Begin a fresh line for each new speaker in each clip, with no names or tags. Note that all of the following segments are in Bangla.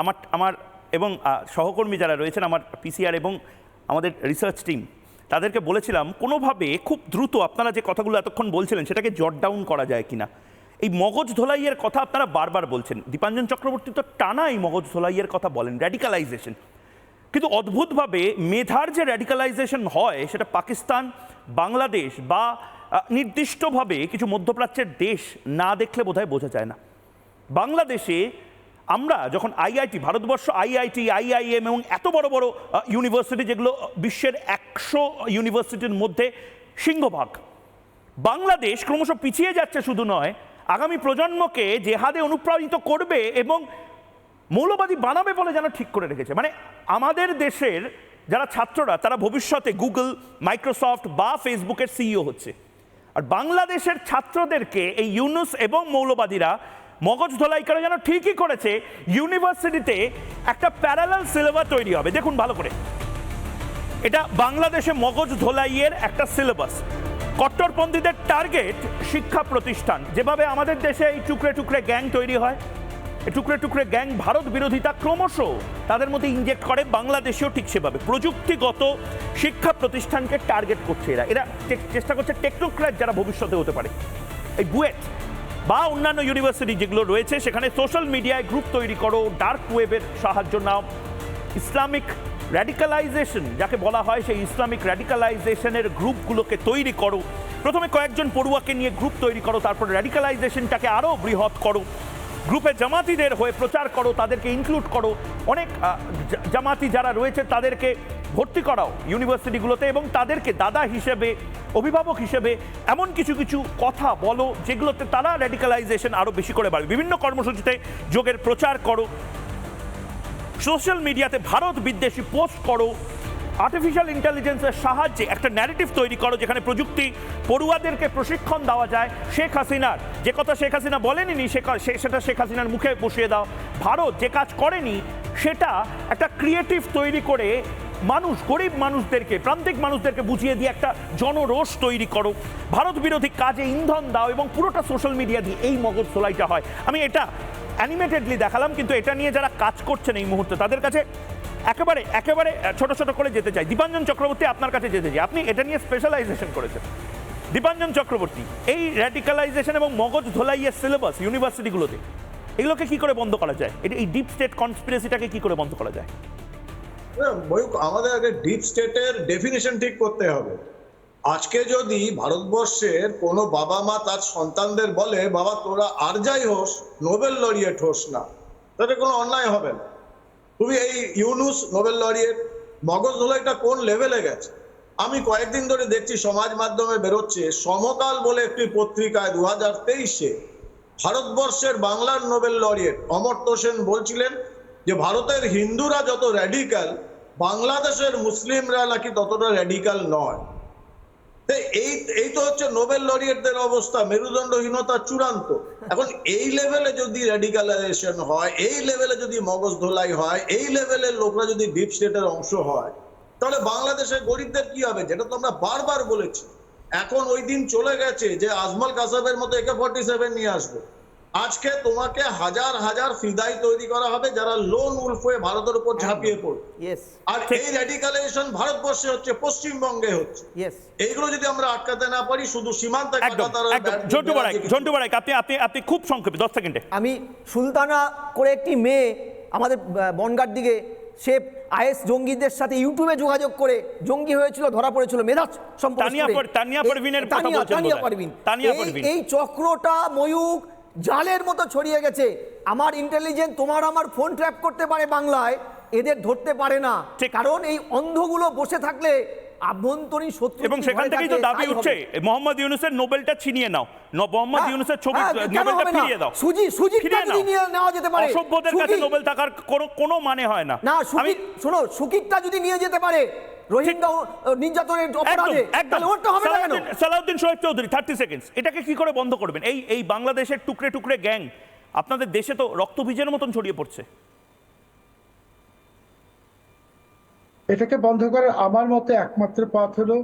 আমার আমার এবং সহকর্মী যারা রয়েছেন, আমার পিসিআর এবং আমাদের রিসার্চ টিম তাদেরকে বলেছিলাম, কোনোভাবে খুব দ্রুত আপনারা যে কথাগুলো এতক্ষণ বলছিলেন, সেটাকে জট ডাউন করা যায় কিনা। এই মগজ ধোলাইয়ের কথা আপনারা বারবার বলছেন। দীপাঞ্জন চক্রবর্তী তো টানা এই মগজ ধোলাইয়ের কথা বলেন র্যাডিকালাইজেশন কিন্তু অদ্ভুতভাবে মেধার যে র্যাডিকালাইজেশন হয়, সেটা পাকিস্তান, বাংলাদেশ বা নির্দিষ্টভাবে কিছু মধ্যপ্রাচ্যের দেশ না দেখলে বোধহয় বোঝা যায় না। বাংলাদেশে আমরা যখন আইআইটি ভারতবর্ষ আইআইটি আইআইএম এবং এত বড় বড় ইউনিভার্সিটি যেগুলো বিশ্বের একশো ইউনিভার্সিটির মধ্যে সিংহভাগ, বাংলাদেশ ক্রমশ পিছিয়ে যাচ্ছে শুধু নয়, আগামী প্রজন্মকে জেহাদে অনুপ্রাণিত করবে এবং মৌলবাদী বানাবে বলে যেন ঠিক করে রেখেছে। মানে আমাদের দেশের যারা ছাত্ররা, তারা ভবিষ্যতে গুগল, মাইক্রোসফট বা ফেসবুকের সিইও হচ্ছে। আর বাংলাদেশের ছাত্রদেরকে এই ইউনুস এবং মৌলবাদীরা মগজ ধোলাই করে যেন ঠিকই করেছে। ইউনিভার্সিটিতে একটা প্যারালাল সিলেবাস তৈরি হবে। দেখুন ভালো করে। এটা বাংলাদেশে মগজ ধোলাইয়ের একটা সিলেবাস কট্টরপন্থীদের টার্গেট শিক্ষা প্রতিষ্ঠান। যেভাবে আমাদের দেশে এই টুকরে টুকরে গ্যাং তৈরি হয় টুকরে টুকরে গ্যাং ভারত বিরোধিতা ক্রমশ তাদের মধ্যে ইনজেক্ট করে, বাংলাদেশেও ঠিক সেভাবে। প্রযুক্তিগত শিক্ষা প্রতিষ্ঠানকে টার্গেট করছে এরা। এরা চেষ্টা করছে টেকনোক্র্যাট যারা ভবিষ্যতে হতে পারে। এই বুয়েট বা অন্যান্য ইউনিভার্সিটি যেগুলো রয়েছে, সেখানে সোশ্যাল মিডিয়ায় গ্রুপ তৈরি করো ডার্ক ওয়েবের সাহায্য নাও। ইসলামিক র্যাডিকালাইজেশন যাকে বলা হয় সেই ইসলামিক র্যাডিকালাইজেশনের গ্রুপগুলোকে তৈরি করো। প্রথমে কয়েকজন পড়ুয়াকে নিয়ে গ্রুপ তৈরি করো, তারপর র্যাডিকালাইজেশনটাকে আরও বৃহৎ করো। গ্রুপে জামাতিদের হয়ে প্রচার করো, তাদেরকে ইনক্লুড করো। অনেক জামাতি যারা রয়েছে, তাদেরকে ভর্তি করাও ইউনিভার্সিটিগুলোতে এবং তাদেরকে দাদা হিসেবে, অভিভাবক হিসেবে এমন কিছু কিছু কথা বলো যেগুলোতে তারা র্যাডিকালাইজেশন আরও বেশি করে বাড়বে। বিভিন্ন কর্মসূচিতে যোগের প্রচার করো সোশ্যাল মিডিয়াতে ভারত বিদ্বেষী পোস্ট করো আর্টিফিশিয়াল ইন্টেলিজেন্সের সাহায্যে একটা ন্যারেটিভ তৈরি করো যেখানে প্রযুক্তি পড়ুয়াদেরকে প্রশিক্ষণ দেওয়া যায়। শেখ হাসিনার, যে কথা শেখ হাসিনা বলেনি সেটা শেখ হাসিনার মুখে বসিয়ে দাও। ভারত যে কাজ করেনি, সেটা একটা ক্রিয়েটিভ তৈরি করে মানুষ, গরিব মানুষদেরকে, প্রান্তিক মানুষদেরকে বুঝিয়ে দিয়ে একটা জনরোষ তৈরি করো। ভারত বিরোধী কাজে ইন্ধন দাও এবং পুরোটা সোশ্যাল মিডিয়া দিয়ে এই মগজ সোলাইটা হয়। আমি এটা অ্যানিমেটেডলি দেখালাম, কিন্তু এটা নিয়ে যারা কাজ করছেন এই মুহূর্তে, তাদের কাছে একেবারে একেবারে ছোট ছোট করে যেতে চাই। দীপাঞ্জন চক্রবর্তী আপনার কাছে যেতে চাই। আপনি এটা নিয়ে স্পেশালাইজেশন করেছেন। দীপাঞ্জন চক্রবর্তী, এই র্যাডিকালাইজেশন এবং মগজ ধোলাইয়ের সিলেবাস ইউনিভার্সিটিগুলোতে এগুলোকে কি করে বন্ধ করা যায়? এটা এই ডিপ স্টেট কনস্পিরেসিটাকে কি করে বন্ধ করা যায়?
আমাদের আগে ডিপ স্টেটের ডেফিনেশন ঠিক করতে হবে। আজকে যদি ভারতবর্ষের কোনো বাবা মা তার সন্তানদের বলে, বাবা, তোরা আর যাই হোস, নোবেল লরিয়েট হোস না। তাতে কোনো অন্যায় হবে না। তুমি এই ইউনুস নোবেল লরিয়েট মগজ ধোলাইটা কোন লেভেলে গেছে? আমি কয়েকদিন ধরে দেখছি সমাজ মাধ্যমে বেরোচ্ছে, সমকাল বলে একটি পত্রিকায় দু হাজার তেইশে, ভারতবর্ষের বাংলার নোবেল লরিয়েট অমর্ত্য সেন বলছিলেন যে ভারতের হিন্দুরা যত র্যাডিক্যাল বাংলাদেশের মুসলিমরা নাকি ততটা র্যাডিক্যাল নয়। এই এই তো হচ্ছে নোবেল লরিয়েটদের অবস্থা, মেরুদণ্ডহীনতা চূড়ান্ত। এখন এই লেভেলে যদি র্যাডিকালাইজেশন হয়, এই লেভেলে যদি মগজ ধোলাই হয়, এই লেভেলের লোকরা যদি ডিপ স্টেটের অংশ হয়, তাহলে বাংলাদেশের গরিবদের কি হবে? যেটা তো আমরা বারবার বলেছি। এখন ওই দিন চলে গেছে যে আজমল কাসাবের মতো একে ফর্টি সেভেন নিয়ে আসবে। আজকে তোমাকে হাজার হাজার ফিদাই তৈরি করা হবে যারা লোন উল্ফ হয়ে ভারতের উপর ঝাঁপিয়ে পড়বে। আর এই র্যাডিকালাইজেশন ভারতবর্ষে হচ্ছে পশ্চিমবঙ্গে হচ্ছে। এইগুলো যদি আমরা আটকাতে না পারি শুধু সীমান্তে
ঝন্টু বাড়াই ঝন্টু বাড়াই আপনি আপনি আপনি খুব সংক্ষেপে দশ সেকেন্ডে।
আমি সুলতানা করে একটি মেয়ে আমাদের বনগাঁর দিকে সে আইএস জঙ্গিদের সাথে ইউটিউবে যোগাযোগ করে জঙ্গি হয়েছিল ধরা পড়েছিল মেধাজ সম্পর্কে
তানিয়া পারভিনের কথা বলছেন
তানিয়া পারভিন
তানিয়া
এই-
পারভিন।
এই চক্রটা ময়ূক জালের মতো ছড়িয়ে গেছে। আমার ইন্টেলিজেন্স তোমার আমার ফোন ট্র্যাপ করতে পারে বাংলায় এদের ধরতে পারে না। কারণ এই অন্ধগুলো বসে থাকলে আভ্যন্তরীণ শত্রু
এবং সেখান থেকেই তো দাবি উঠছে। মোহাম্মদ ইউনুসের নোবেলটা ছিনিয়ে নাও। মোহাম্মদ
হ্যাঁ,
ইউনুসের ছবি
হ্যাঁ,
নোবেলটা ফিরিয়ে দাও।
সুজি সুজিতটা যদি নিয়ে নেওয়া যেতে পারে।
অসভ্যদের কাছে নোবেল থাকার কোনো কোনো মানে হয় না।
না
আমি
শোনো সুকিতটা যদি নিয়ে যেতে পারে রোহিঙ্গা নির্যাতনের অপরাধে তাহলে ওরটা হবে না কেন?
সালাউদ্দিন সোহেব চৌধুরী থার্টি সেকেন্ডস এটাকে কি করে বন্ধ করবেন? এই এই বাংলাদেশের টুকরে টুকরে গ্যাং আপনাদের দেশে তো রক্তবীজের মতন ছড়িয়ে পড়ছে।
এটাকে বন্ধ করার আমার মতে একমাত্র পথ হলো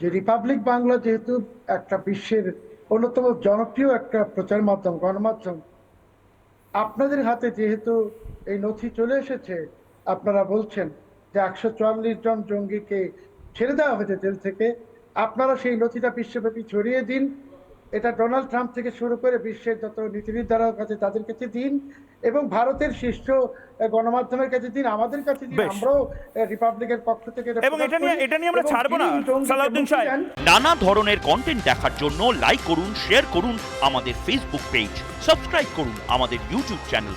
যে রিপাবলিক বাংলা যেহেতু একটা বিশ্বের অন্যতম জনপ্রিয় একটা প্রচার মাধ্যম গণমাধ্যম আপনাদের হাতে যেহেতু এই নথি চলে এসেছে আপনারা বলছেন যে একশো চুয়াল্লিশ জন জঙ্গিকে ছেড়ে দেওয়া হয়েছে জেল থেকে আপনারা সেই নথিটা বিশ্বব্যাপী ছড়িয়ে দিন। এটা ডোনাল্ড ট্রাম্প থেকে শুরু করে বিশ্বের যত নীতি নির্ধারক আছে তাদের কাছে দিন এবং ভারতের শীর্ষ গণমাধ্যমের কাছে দিন আমাদের কাছে দিন আমরাও রিপাবলিকের পক্ষ থেকে
এবং এটা নিয়ে এটা নিয়ে আমরা ছাড়বো না। সালাউদ্দিন সাহেব।
নানা ধরনের কন্টেন্ট দেখার জন্য লাইক করুন শেয়ার করুন আমাদের ফেসবুক পেজ সাবস্ক্রাইব করুন আমাদের ইউটিউব চ্যানেল